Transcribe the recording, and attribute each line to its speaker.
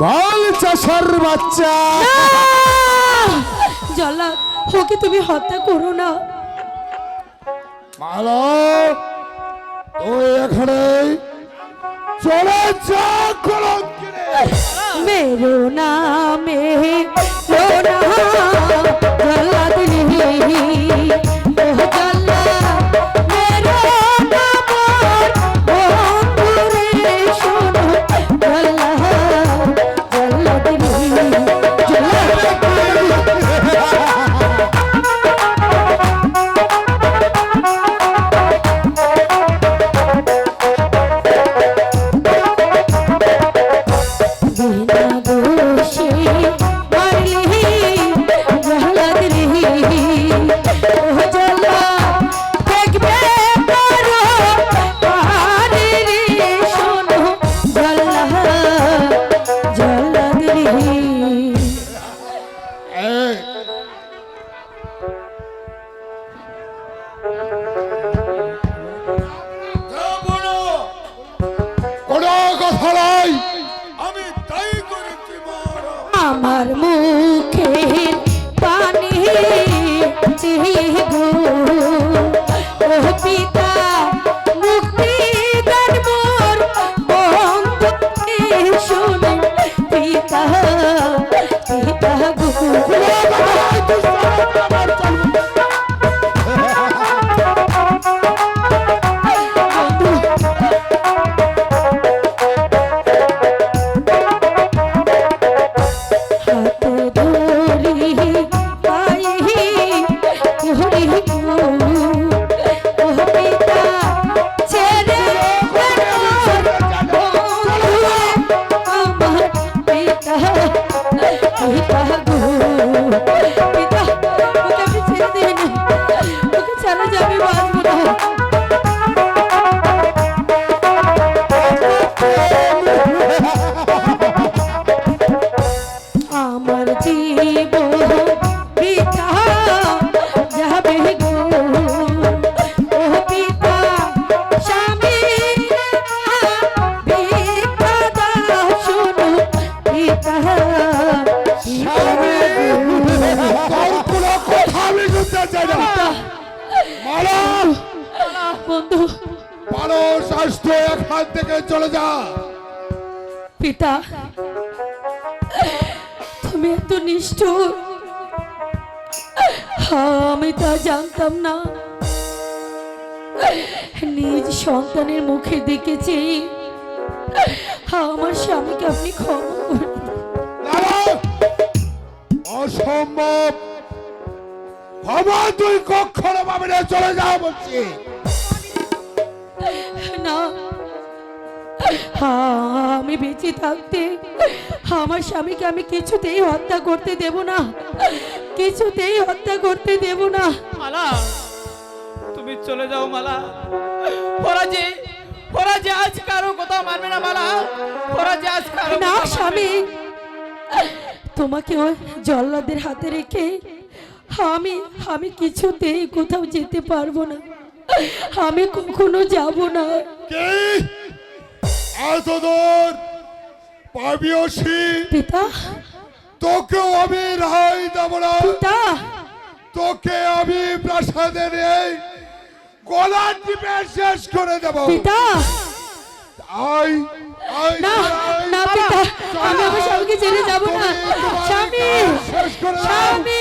Speaker 1: বল চাষার বাচ্চা।
Speaker 2: জল্লাদ ওকে তুমি হত্যা করো না।
Speaker 1: মালা তুই এখানে চলে যা কলঙ্কিনী
Speaker 2: মেরো নামে লোনা জল্লাদ রে
Speaker 1: Sina
Speaker 2: আমার মুখে পানি চেগো ও ওকে ছাড়া যাবে বাঁচবো না আমার জীব পিতা
Speaker 1: থেকে চলে যা।
Speaker 2: পিতা তুমি এত নিষ্ঠুর। আমি তা জানতাম না। নিজ সন্তানের মুখের দিকে চেয়ে আমার স্বামীকে আপনি ক্ষমা করে!
Speaker 1: অসম্ভব। ক্ষমা তুই কখনো পাবি না চলে যা বলছি।
Speaker 2: না। আমি বেঁচে থাকতে আমার স্বামীকে আমি কিছুতেই হত্যা করতে দেব না। কিছুতেই হত্যা করতে দেব না।
Speaker 3: মালা তুমি চলে যাও মালা। ওরা যে ওরা যে আজ কারও কোথাও মানবে না মালা। ওরা যে আজ কারও
Speaker 2: না স্বামী তোমাকে ওই জল্লাদের হাতে রেখে আমি আমি কিছুতেই কোথাও যেতে পারব না। আমি কখনো যাব না।
Speaker 1: কে? আতদর
Speaker 2: পিতা?
Speaker 1: তোকে আমি রাহাই দেব না।
Speaker 2: পিতা?
Speaker 1: তোকে আমি নেই টিপে শেষ করে দেব।
Speaker 2: পিতা?
Speaker 1: আই
Speaker 2: না না পিতা আমি আমার স্বামীকে জেলে যাব না।
Speaker 1: স্বামী! স্বামী!